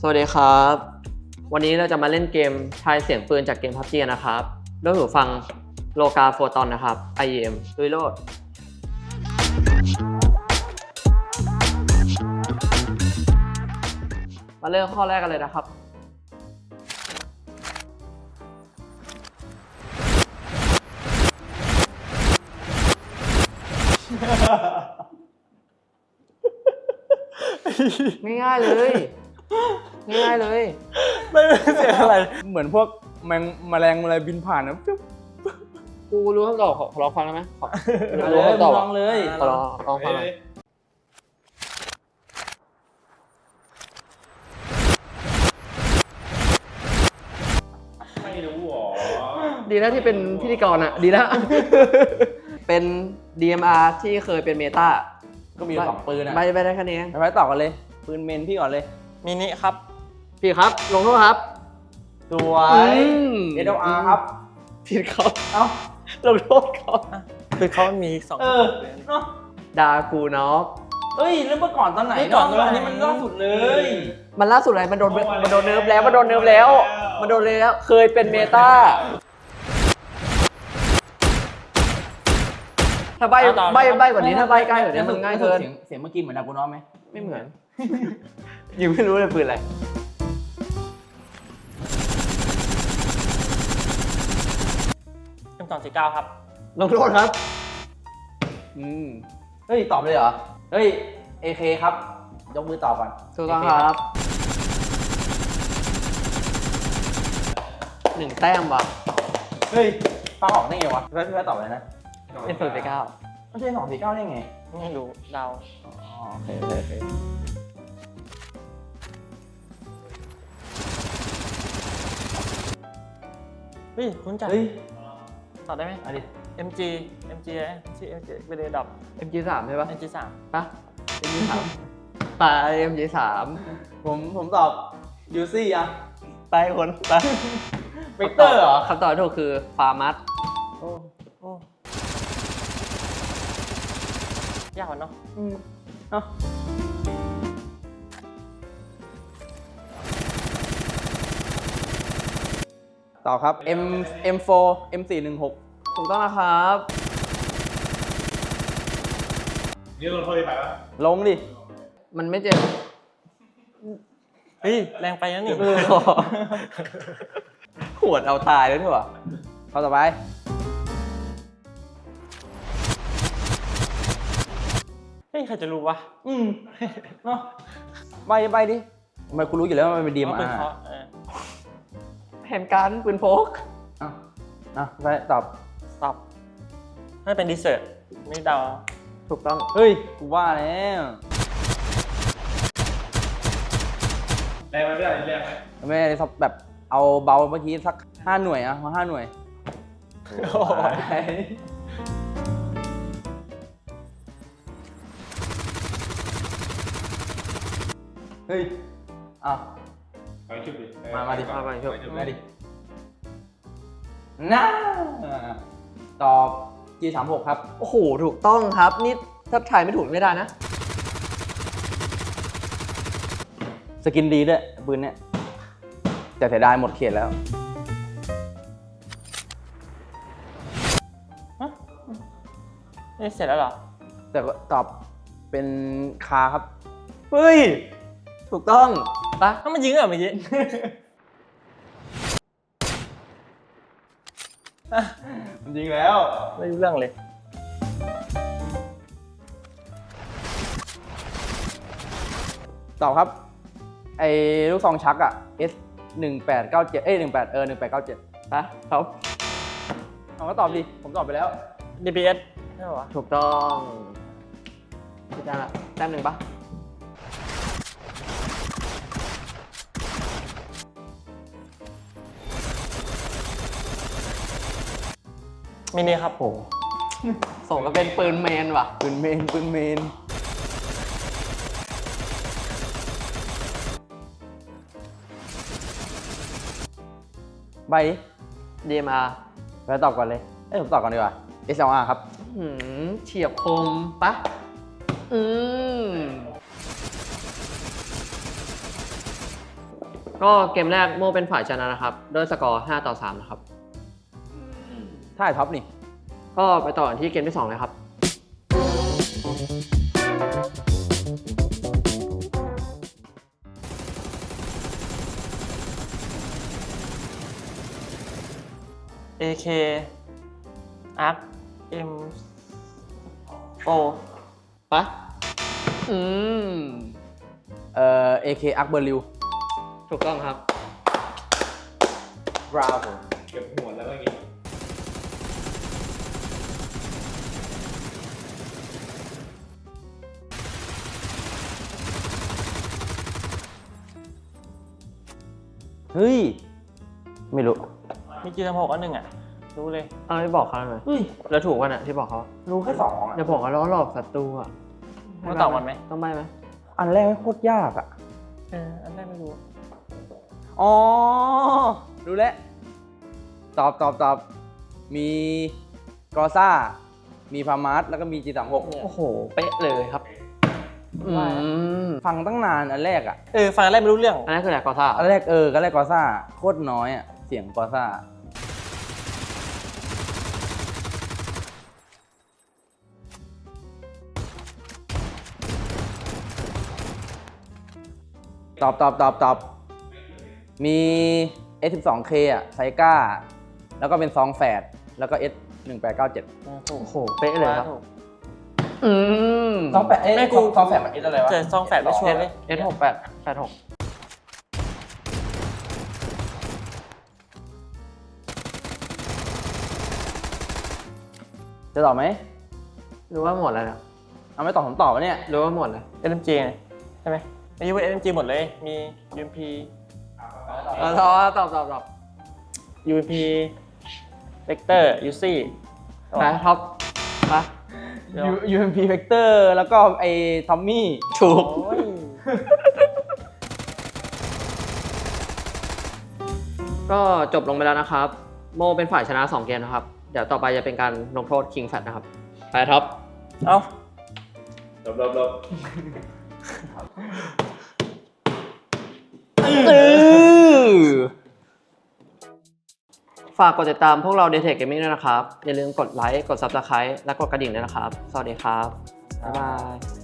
สวัสดีครับ วันนี้เราจะมาเล่นเกมทายเสียงปืนจากเกมพับจีนะครับด้วยหูฟังโลกาโฟตอนนะครับ IEM ดุยโลดมาเริ่มข้อแรกกันเลยนะครับ ง่ายๆเลย ง่ายๆเลย ไม่ไม่เสียงอะไร เหมือนพวกแมงแมลงอะไรบินผ่านนะปิ๊บกูรู้คำตอบขอขอลองฟังได้ไหมขอเอารู้เลยคำตอบลองเลยขอลองลองฟังหน่อยไม่รู้หรอดีแล้วที่เป็นพิธีกรอะ ดีแล้ว เป็น DMR ที่เคยเป็นเมตาก็มีอยู่สองปืนอะไม่ไม่ได้แค่นี้ไปไปต่อกันเลย ปืนเมนพี่ก่อนเลย มินิครับพี่ครับ ลงโทษครับสวอืยม SLR ครับ ผิดครับ เอ้า ลงโทษครับคือเขามีสองเออเนาะดากูน็อกเอ้ยแล้วเมื่อก่อนตอนไหนเมื่อก่อนเะตอนไหนอันนี้มันล่าสุดเลย มันล่าสุดอะไรมันโดนมันโดนเนิร์ฟแล้วมันโดนเนิร์ฟแล้ว มันโดนเลยแล้วเคยเป็นเมตาถ้าใบใบใบกว่านี้ถ้าใบใกล้กว่านี้มันง่ายเกินเสียงเสียงเมื่อกี้เหมือนดากูน้อไหมไม่เหมือน ยังไม่รู้เลยปืนอะไรเอ็มสองสี่เก้าครับ ลงโทษครับ อืม เฮ้ย ตอบเลยเหรอ เฮ้ย AK ครับ ยกมือตอบก่อน ถูกต้องครับหนึ่งแต้มว่ะเฮ้ยฟังออกได้ไงวะพี่แพทย์พี่แพทย์ตอบเลยนะเป็นศูนย์ไปเก้าไม่ใช่สองสี่เก้าได้ไง ไม่รู้เดา อ๋อ โอเคโอเคโอเค เฮ้ยคุณจัดเฮ้ยตอบได้ไหมเอันนี้ MG MG อะไรชื่อ MG ไปเลยดับ MG สามใช่ปะ MG สามปะ MG สามไป MG สามผมผมตอบยูซี่อะไปคนไปเวกเตอร์เหรอคำตอบที่ถูกคือฟาร์มัสโอ้โอ้ยากกว่าเนาะอืมเอ้า ต่อครับ M M4 M416 ถูกต้องนะครับ นี่เราโทษได้ไปปะลงดิ มันไม่เจ็บเฮ้ยแรงไปแล้วนี่เออขวดเอาตายแล้วด้วยวะข้อต่อไป เฮ้ย ใครจะรู้วะอืมเนาะใบใบดิทำไมคุณรู้อยู่แล้วว่ามันเป็นดีว่ามาเป็นเพราะเออ แผนการปืนพกอะอะไปตอบตอบน่าเป็นดีเซอร์ไม่เดาถูกต้อง เฮ้ย กูว่าแล้วแรงไหมไม่ได้แรงไหมไม่ได้แบบเอาเบาเมื่อกี้สักห้าหน่วยอะเอาห้าหน่วยโอ้โหเฮ้ย อะ ไปชุบดิมามาดิมาไปชุบมาดิน่าตอบ G36 ครับ โอ้โห ถูกต้องครับ นี่ถ้าทายไม่ถูกไม่ได้นะ สกินดีด้วยปืนเนี่ยแต่เสียดายหมดเขตแล้วนี่เสร็จแล้วเหรอ แต่ก็ตอบเป็นคาครับ เฮ้ย ถูกต้อง ปะถ้ามันยิงเหรอเมื่อกี้จริงแล้ว ไม่รู้เรื่องเลย ตอบครับ ไอ้ลูกซองชักอะ S 1 8 9 7เอ้ย18 เออ 1897ปะครับเอาก็ตอบดิ ผมตอบไปแล้ว DPS ใช่ปะวะถูกต้องพี่แต้มละแต้มหนึ่งปะ มินิครับโหส่งก็เป็นปืนเมนว่ะ ปืนเมนปืนเมน ใบดิ DMR แล้วตอบก่อนเลย เอ้ยผมตอบก่อนดีกว่า SLR ครับ หืมเฉียบคมปะ อืม ก็เกมแรกโมเป็นฝ่ายชนะนะครับ ด้วยสกอร์ 5 ต่อ 3 นะครับ ถ้าไอ้ท็อปนี่ ก็ไปต่อกันที่เกมที่ 2 เลยครับเอเคอาร์คเอ็มโฟปะอืม เอ่อ AK อักเบอร์ลิวถูกต้องครับ บราโว เก็บหัวแล้วเมื่อกี้ เฮ้ย ไม่รู้มีจีทำหกอันหนึ่งอะ รู้เลย เอาไม่บอกเขาหน่อยเฮ้ย แล้วถูกป่ะเนี่ยที่บอกเขารู้แค่สองอะเดี๋ยวบอกเขาล้อหลอกศัตรูอะมาตอบกันไหม ต้องใบไหมอันแรกไม่โคตรยากอะเออ อันแรกไม่รู้ อ๋อ รู้แล้ว ตอบตอบตอบ มีกอซ่า มีพามาร์สแล้วก็มีจีสามหกโอ้โห เป๊ะเลยครับ ฟังตั้งนานอันแรกอะเออฟังอันแรกไม่รู้เรื่องอันนั้นคือแหลกกอซ่าอันแรกเอออันแรกกอซ่าโคตรน้อยอะเสียงกอซ่าตอบตอบตอบตอบมี S12K อะไซก้า แล้วก็เป็นซองแฝด แล้วก็ S 1897 ถูกโอ้โห เป๊ะเลยครับถูก อืมซองแฝดเอ้ยไม่กูซองแฝดมัน S อะไรวะเจอซองแฝดไม่ชัวร์เลยเอสหกแปดแปดหกจะตอบไหมรู้ว่าหมดแล้วนะเอาไม่ตอบผมตอบวะเนี่ยรู้ว่าหมดเลยเอ็มจีไงใช่ไหมไม่ใช่ว่าเอ็มจีหมดเลย มี UMP เออตอบตอบตอบตอบ UMP Vector UC ไปท็อปไป U- UMP Vector แล้วก็ไอ้ทอมมี่ถูกโอ้ยก็จบลงไปแล้วนะครับ โมเป็นฝ่ายชนะ 2 เกมนะครับ เดี๋ยวต่อไปจะเป็นการลงโทษคิงแฟตนะครับ ไปท็อป เอ้าลบลบลบ ฝากกดติดตามพวกเรา d e t e c h Gaming ด้วยนะครับ อย่าลืมกดไลค์ กด Subscribe และกดกระดิ่งด้วยนะครับ สวัสดีครับ บ๊ายบาย